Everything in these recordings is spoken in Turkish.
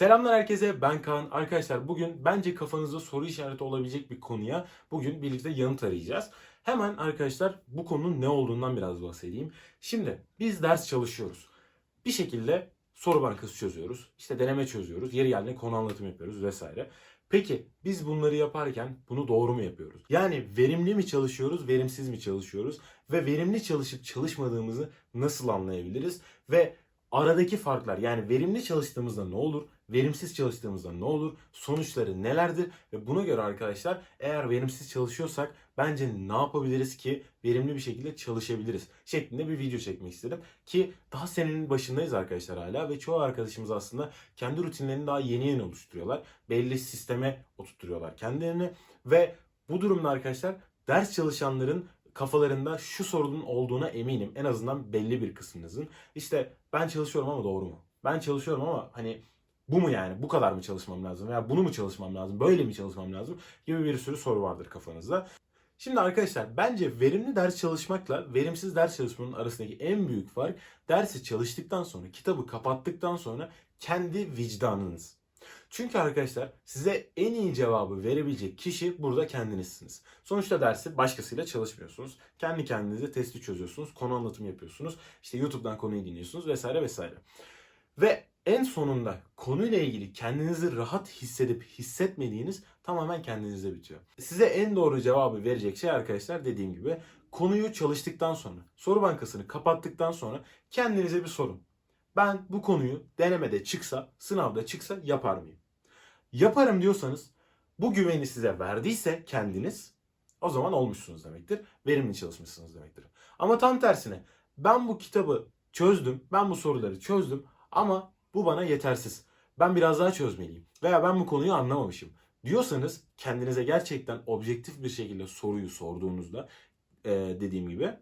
Selamlar herkese ben Kaan. Arkadaşlar bugün bence kafanızda soru işareti olabilecek bir konuya bugün birlikte yanıt arayacağız. Hemen arkadaşlar bu konunun ne olduğundan biraz bahsedeyim. Şimdi biz ders çalışıyoruz. Bir şekilde soru bankası çözüyoruz. İşte deneme çözüyoruz. Yeri geldiğinde konu anlatım yapıyoruz vesaire. Peki biz bunları yaparken bunu doğru mu yapıyoruz? Yani verimli mi çalışıyoruz, verimsiz mi çalışıyoruz? Ve verimli çalışıp çalışmadığımızı nasıl anlayabiliriz? Ve aradaki farklar yani verimli çalıştığımızda ne olur, verimsiz çalıştığımızda ne olur, sonuçları nelerdir ve buna göre arkadaşlar eğer verimsiz çalışıyorsak bence ne yapabiliriz ki verimli bir şekilde çalışabiliriz şeklinde bir video çekmek istedim. Ki daha senenin başındayız arkadaşlar hala ve çoğu arkadaşımız aslında kendi rutinlerini daha yeni yeni oluşturuyorlar. Belli sisteme oturtuyorlar kendilerini ve bu durumda arkadaşlar ders çalışanların kafalarında şu sorunun olduğuna eminim. En azından belli bir kısmınızın. İşte ben çalışıyorum ama doğru mu? Ben çalışıyorum ama hani bu mu yani? Bu kadar mı çalışmam lazım? Veya bunu mu çalışmam lazım? Böyle mi çalışmam lazım? Gibi bir sürü soru vardır kafanızda. Şimdi arkadaşlar bence verimli ders çalışmakla verimsiz ders çalışmanın arasındaki en büyük fark dersi çalıştıktan sonra, kitabı kapattıktan sonra kendi vicdanınız. Çünkü arkadaşlar size en iyi cevabı verebilecek kişi burada kendinizsiniz. Sonuçta dersi başkasıyla çalışmıyorsunuz. Kendi kendinize testi çözüyorsunuz, konu anlatım yapıyorsunuz. İşte YouTube'dan konuyu dinliyorsunuz vesaire vesaire. Ve en sonunda konuyla ilgili kendinizi rahat hissedip hissetmediğiniz tamamen kendinizde bitiyor. Size en doğru cevabı verecek şey arkadaşlar dediğim gibi konuyu çalıştıktan sonra, soru bankasını kapattıktan sonra kendinize bir sorun. Ben bu konuyu denemede çıksa, sınavda çıksa yapar mıyım? Yaparım diyorsanız bu güveni size verdiyse kendiniz o zaman olmuşsunuz demektir. Verimli çalışmışsınız demektir. Ama tam tersine ben bu kitabı çözdüm, ben bu soruları çözdüm ama bu bana yetersiz. Ben biraz daha çözmeliyim veya ben bu konuyu anlamamışım diyorsanız kendinize gerçekten objektif bir şekilde soruyu sorduğunuzda dediğim gibi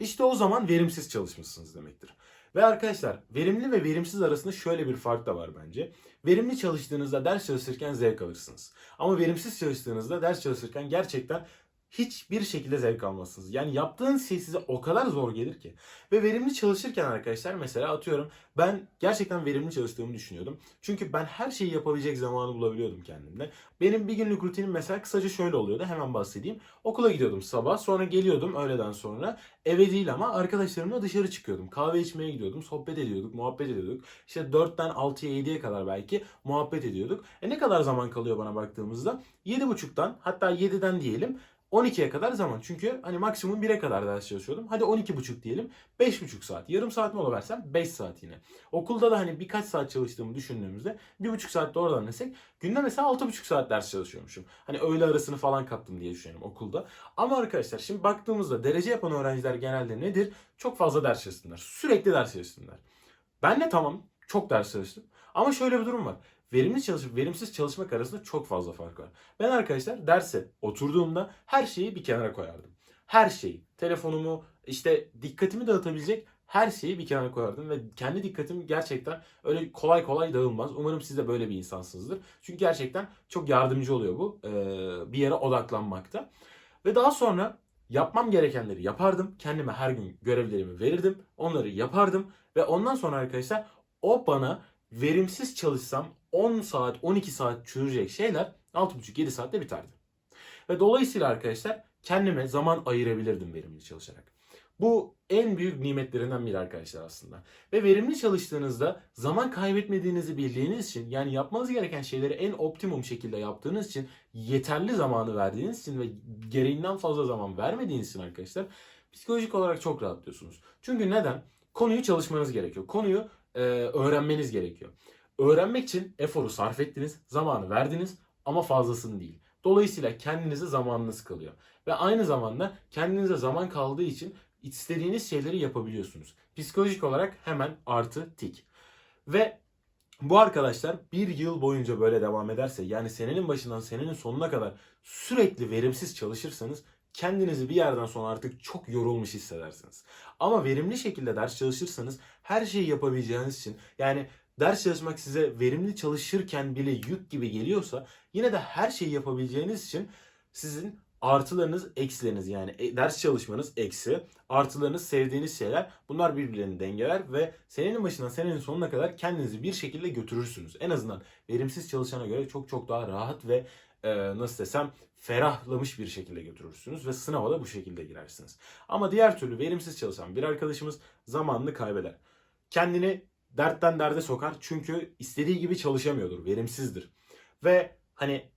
işte o zaman verimsiz çalışmışsınız demektir. Ve arkadaşlar verimli ve verimsiz arasında şöyle bir fark da var bence. Verimli çalıştığınızda ders çalışırken zevk alırsınız. Ama verimsiz çalıştığınızda ders çalışırken gerçekten hiçbir şekilde zevk almazsınız. Yani yaptığınız şey size o kadar zor gelir ki. Ve verimli çalışırken arkadaşlar mesela atıyorum ben gerçekten verimli çalıştığımı düşünüyordum. Çünkü ben her şeyi yapabilecek zamanı bulabiliyordum kendimde. Benim bir günlük rutinim mesela kısaca şöyle oluyordu. Hemen bahsedeyim. Okula gidiyordum sabah. Sonra geliyordum öğleden sonra. Eve değil ama arkadaşlarımla dışarı çıkıyordum. Kahve içmeye gidiyordum. Sohbet ediyorduk. Muhabbet ediyorduk. İşte 4'ten 6'ya 7'ye kadar belki muhabbet ediyorduk. E ne kadar zaman kalıyor bana baktığımızda? 7.30'dan hatta 7'den diyelim 12'ye kadar zaman. Çünkü hani maksimum 1'e kadar ders çalışıyordum. Hadi 12.30 diyelim. 5.5 saat. Yarım saat mola versem 5 saat yine. Okulda da hani birkaç saat çalıştığımı düşündüğümüzde 1.5 saat de oradan desek günde mesela 6.5 saat ders çalışıyormuşum. Hani öğle arasını falan kattım diye düşünüyorum okulda. Ama arkadaşlar şimdi baktığımızda derece yapan öğrenciler genelde nedir? Çok fazla ders çalışsınlar. Sürekli ders çalışsınlar. Ben de tamam çok ders çalıştım. Ama şöyle bir durum var verimli çalışıp verimsiz çalışmak arasında çok fazla fark var. Ben arkadaşlar derse oturduğumda her şeyi bir kenara koyardım. Her şeyi, telefonumu, işte dikkatimi dağıtabilecek her şeyi bir kenara koyardım ve kendi dikkatim gerçekten öyle kolay kolay dağılmaz. Umarım siz de böyle bir insansınızdır. Çünkü gerçekten çok yardımcı oluyor bu bir yere odaklanmakta. Ve daha sonra yapmam gerekenleri yapardım. Kendime her gün görevlerimi verirdim. Onları yapardım ve ondan sonra arkadaşlar o bana verimsiz çalışsam 10 saat 12 saat çözecek şeyler 6,5-7 saatte biterdi. Ve dolayısıyla arkadaşlar kendime zaman ayırabilirdim verimli çalışarak. Bu en büyük nimetlerinden biri arkadaşlar aslında. Ve verimli çalıştığınızda zaman kaybetmediğinizi bildiğiniz için yani yapmanız gereken şeyleri en optimum şekilde yaptığınız için yeterli zamanı verdiğiniz için ve gereğinden fazla zaman vermediğiniz için arkadaşlar psikolojik olarak çok rahatlıyorsunuz. Çünkü neden? Konuyu çalışmanız gerekiyor. Konuyu e, öğrenmeniz gerekiyor. Öğrenmek için eforu sarf ettiniz, zamanı verdiniz ama fazlasını değil. Dolayısıyla kendinize zamanınız kalıyor. Ve aynı zamanda kendinize zaman kaldığı için istediğiniz şeyleri yapabiliyorsunuz. Psikolojik olarak hemen artı tik. Ve bu arkadaşlar bir yıl boyunca böyle devam ederse yani senenin başından senenin sonuna kadar sürekli verimsiz çalışırsanız kendinizi bir yerden sonra artık çok yorulmuş hissedersiniz. Ama verimli şekilde ders çalışırsanız her şeyi yapabileceğiniz için yani ders çalışmak size verimli çalışırken bile yük gibi geliyorsa yine de her şeyi yapabileceğiniz için sizin artılarınız eksileriniz yani e, ders çalışmanız eksi artılarınız sevdiğiniz şeyler bunlar birbirlerini dengeler ve senenin başından senenin sonuna kadar kendinizi bir şekilde götürürsünüz. En azından verimsiz çalışana göre çok çok daha rahat ve e, nasıl desem ferahlamış bir şekilde götürürsünüz ve sınava da bu şekilde girersiniz. Ama diğer türlü verimsiz çalışan bir arkadaşımız zamanını kaybeder. Kendini dertten derde sokar çünkü istediği gibi çalışamıyordur, verimsizdir. Ve hani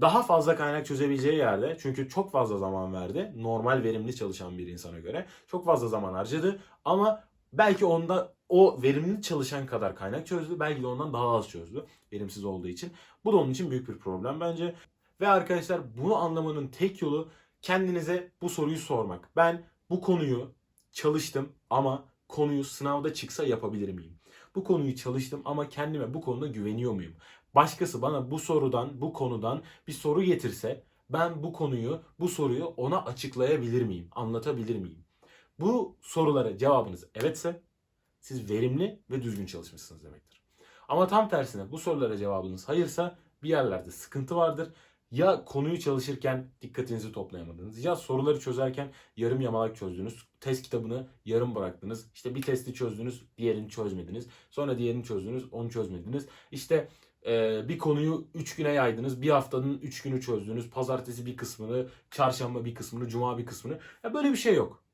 daha fazla kaynak çözebileceği yerde çünkü çok fazla zaman verdi normal verimli çalışan bir insana göre. Çok fazla zaman harcadı ama belki onda o verimli çalışan kadar kaynak çözdü belki de ondan daha az çözdü verimsiz olduğu için. Bu da onun için büyük bir problem bence. Ve arkadaşlar bunu anlamanın tek yolu kendinize bu soruyu sormak. Ben bu konuyu çalıştım ama konuyu sınavda çıksa yapabilir miyim? Bu konuyu çalıştım ama kendime bu konuda güveniyor muyum? Başkası bana bu sorudan, bu konudan bir soru getirse ben bu konuyu, bu soruyu ona açıklayabilir miyim? Anlatabilir miyim? Bu sorulara cevabınız evetse siz verimli ve düzgün çalışmışsınız demektir. Ama tam tersine bu sorulara cevabınız hayırsa bir yerlerde sıkıntı vardır. Ya konuyu çalışırken dikkatinizi toplayamadınız ya soruları çözerken yarım yamalak çözdünüz. Test kitabını yarım bıraktınız. İşte bir testi çözdünüz, diğerini çözmediniz. Sonra diğerini çözdünüz, onu çözmediniz. İşte bir konuyu 3 güne yaydınız. Bir haftanın 3 günü çözdünüz. Pazartesi bir kısmını, çarşamba bir kısmını, cuma bir kısmını. Ya böyle bir şey yok.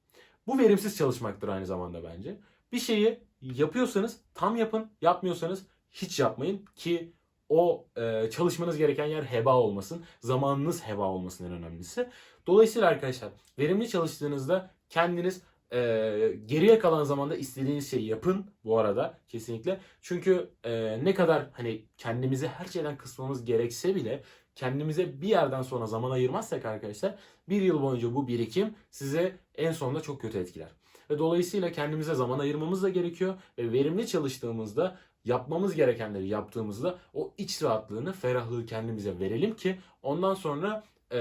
Bu verimsiz çalışmaktır aynı zamanda bence. Bir şeyi yapıyorsanız tam yapın, yapmıyorsanız hiç yapmayın ki o e, çalışmanız gereken yer heba olmasın. Zamanınız heba olmasın en önemlisi. Dolayısıyla arkadaşlar verimli çalıştığınızda kendiniz e, geriye kalan zamanda istediğiniz şeyi yapın bu arada kesinlikle. Çünkü e, ne kadar hani kendimizi her şeyden kısmamız gerekse bile kendimize bir yerden sonra zaman ayırmazsak arkadaşlar bir yıl boyunca bu birikim size en sonunda çok kötü etkiler. Ve dolayısıyla kendimize zaman ayırmamız da gerekiyor ve verimli çalıştığımızda yapmamız gerekenleri yaptığımızda o iç rahatlığını, ferahlığı kendimize verelim ki ondan sonra e,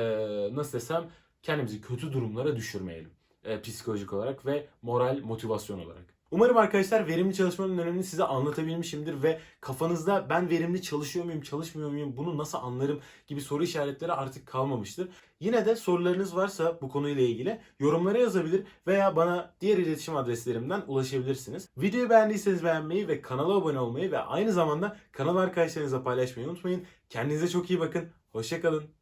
nasıl desem kendimizi kötü durumlara düşürmeyelim e, psikolojik olarak ve moral motivasyon olarak. Umarım arkadaşlar verimli çalışmanın önemini size anlatabilmişimdir ve kafanızda ben verimli çalışıyor muyum, çalışmıyor muyum, bunu nasıl anlarım gibi soru işaretleri artık kalmamıştır. Yine de sorularınız varsa bu konuyla ilgili yorumlara yazabilir veya bana diğer iletişim adreslerimden ulaşabilirsiniz. Videoyu beğendiyseniz beğenmeyi ve kanala abone olmayı ve aynı zamanda kanal arkadaşlarınızla paylaşmayı unutmayın. Kendinize çok iyi bakın. Hoşçakalın.